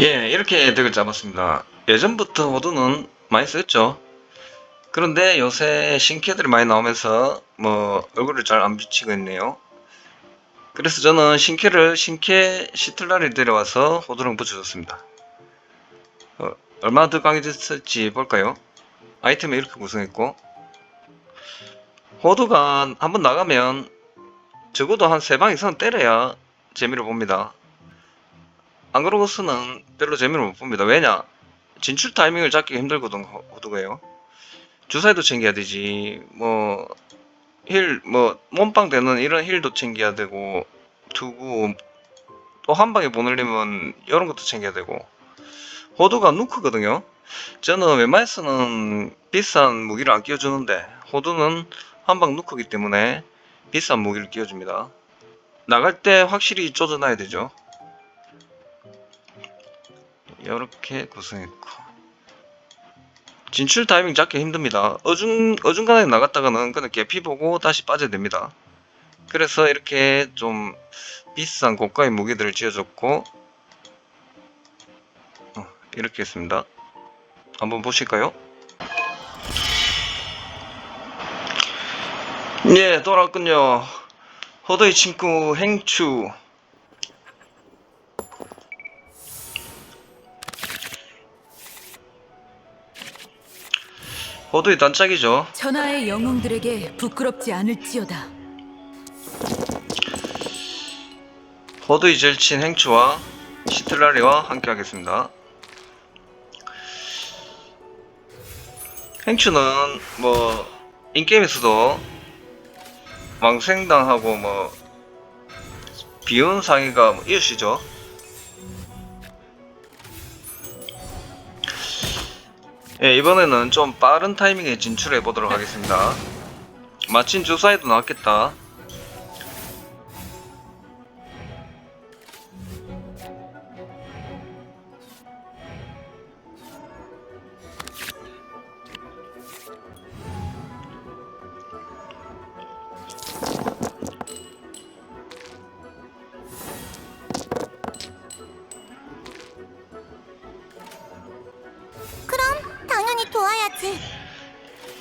예, 이렇게 덱을 잡았습니다. 예전부터 호두는 많이 썼죠. 그런데 요새 신캐들이 많이 나오면서 뭐 얼굴을 잘 안 비치고 있네요. 그래서 저는 신캐를 신캐 시틀라를 데려와서 호두랑 붙여줬습니다. 어, 얼마나 더 강해졌을지 볼까요? 아이템을 이렇게 구성했고 호두가 한번 나가면 적어도 한 세 방 이상 때려야 재미를 봅니다. 안 그러고서는 별로 재미를 못 봅니다. 왜냐? 진출 타이밍을 잡기가 힘들거든, 호- 호두가요. 주사위도 챙겨야 되지, 뭐, 힐, 뭐, 몸빵 되는 이런 힐도 챙겨야 되고, 두고, 또 한 방에 보내려면 이런 것도 챙겨야 되고, 호두가 누크거든요? 저는 웬만해서는 비싼 무기를 안 끼워주는데, 호두는 한 방 누크기 때문에 비싼 무기를 끼워줍니다. 나갈 때 확실히 쪼져놔야 되죠. 이렇게 구성했고 진출 타이밍 잡기 힘듭니다. 어중 어중간하게 나갔다가는 그냥 개피 보고 다시 빠져야 됩니다. 그래서 이렇게 좀 비싼 고가의 무기들을 지어줬고 어, 이렇게 했습니다. 한번 보실까요? 예, 돌아왔군요. 호도의 친구 행추. 호도의 단짝이죠. 천하의 영웅들에게 부끄럽지 않을지어다. 호도의 절친 행추와 시틀라리와 함께 하겠습니다. 행추는 뭐 인게임에서도 왕생당하고 뭐 비운 상의가 뭐 이웃이죠. 예, 이번에는 좀 빠른 타이밍에 진출해 보도록 하겠습니다. 마침 주사에도 나왔겠다.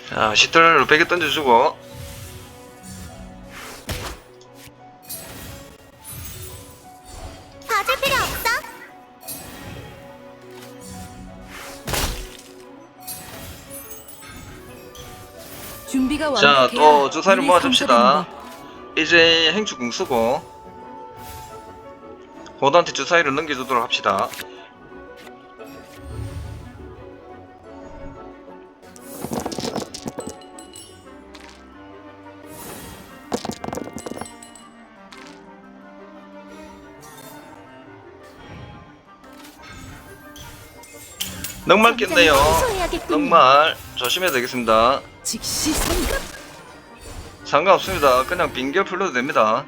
자, 시트라를 베개 던져주고 봐줄 필요 없어. 준비가 자, 또 주사를 눈이 모아줍시다. 이제 행주 궁 쓰고 호드한테 주사위를 넘겨주도록 합시다. 넉말 깼네요. 넉말 조심해야 되겠습니다. 법. 즉시 성급. 상관없습니다. 그냥 빙결 풀려도 됩니다.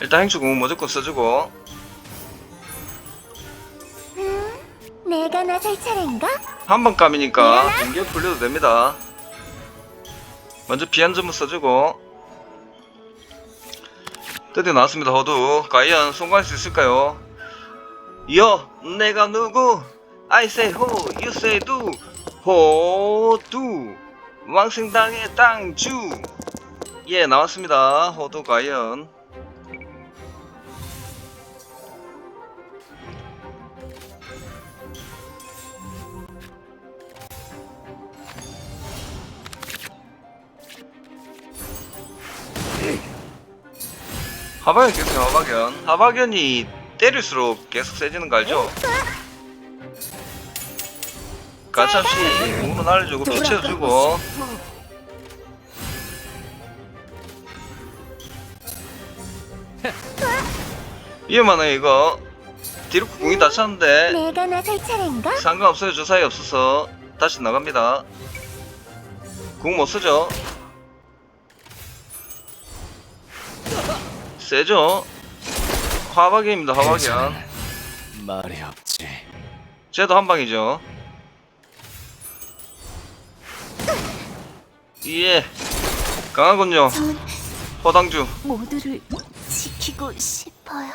일단 행주궁 무조건 써주고 내가 나설 차례인가? 한번 감이니까 빙결 풀려도 됩니다. 먼저 비한 점을 써주고 드디어 나왔습니다. 호두 과연 성공할 수 있을까요? 여 내가 누구? I say who, you say do. 호두 왕생당의 땅주 예 나왔습니다. 호두 과연 하박연 계속 하박연 하박연이 때릴수록 계속 세지는 거 알죠? 가차없이 공으로 날려주고 피쳐주고. 위험하네 이거. 뒤로 공이 다쳤는데 내가 나설 차례인가? 상관없어요. 주사위 없어서 다시 나갑니다. 궁 못쓰죠? 세죠? 화박입니다 화박이야. 말이 없지. 쟤도 한방이죠 예. 강하군요. 전 허당주. 모두를 지키고 싶어요.